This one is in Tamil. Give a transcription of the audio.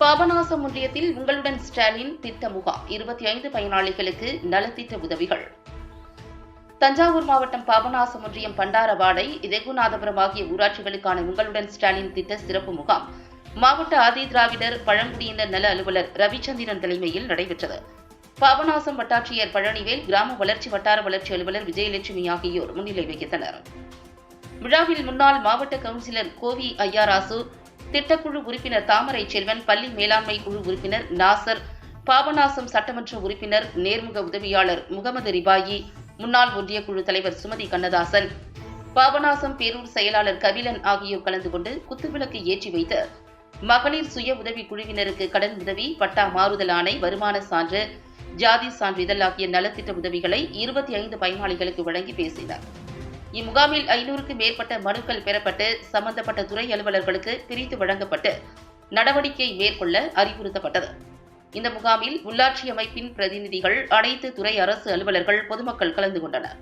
பாபநாசம் ஒன்றியத்தில் உங்களுடன் ஸ்டாலின் திட்ட முகாம் இருபத்தி ஐந்து பயனாளிகளுக்கு நலத்திட்ட உதவிகள். தஞ்சாவூர் மாவட்டம் பாபநாசம் ஒன்றியம் பண்டாரவாடை ரெகுநாதபுரம் ஆகிய ஊராட்சிகளுக்கான உங்களுடன் ஸ்டாலின் திட்ட சிறப்பு முகாம். மாவட்ட ஆதி திராவிடர் பழங்குடியினர் நல அலுவலர் ரவிச்சந்திரன் தலைமையில் நடைபெற்றது. பாபநாசம் வட்டாட்சியர் பழனிவேல் கிராம வளர்ச்சி வட்டார வளர்ச்சி அலுவலர் விஜயலட்சுமி ஆகியோர் முன்னிலை வகித்தனர். விழாவில் முன்னாள் மாவட்ட கவுன்சிலர் கோவி ஐயாராசு திட்டக்குழு உறுப்பினர் தாமரை செல்வன் பள்ளி மேலாண்மை குழு உறுப்பினர் நாசர் பாபநாசம் சட்டமன்ற உறுப்பினர் நேர்முக உதவியாளர் முகமது ரிபாயி முன்னாள் ஒன்றிய குழு தலைவர் சுமதி கண்ணதாசன். பாபநாசம் பேரூர் செயலாளர் கபிலன் ஆகியோர் கலந்து கொண்டு குத்துவிளக்கு ஏற்றி வைத்து மகளிர் சுய உதவி குழுவினருக்கு கடன் உதவி பட்டா மாறுதல் ஆணை வருமான சான்று ஜாதி சான்றிதழ் ஆகிய நலத்திட்ட உதவிகளை இருபத்தி ஐந்து பயனாளிகளுக்கு வழங்கி பேசினார். இம்முகாமில் ஐநூறுக்கு மேற்பட்ட மனுக்கள் பெறப்பட்டு சம்பந்தப்பட்ட துறை அலுவலர்களுக்கு பிரித்து வழங்கப்பட்டு நடவடிக்கை மேற்கொள்ள அறிவுறுத்தப்பட்டது. இந்த முகாமில் உள்ளாட்சி அமைப்பின் பிரதிநிதிகள் அனைத்து துறை அரசு அலுவலர்கள் பொதுமக்கள் கலந்து கொண்டனர்.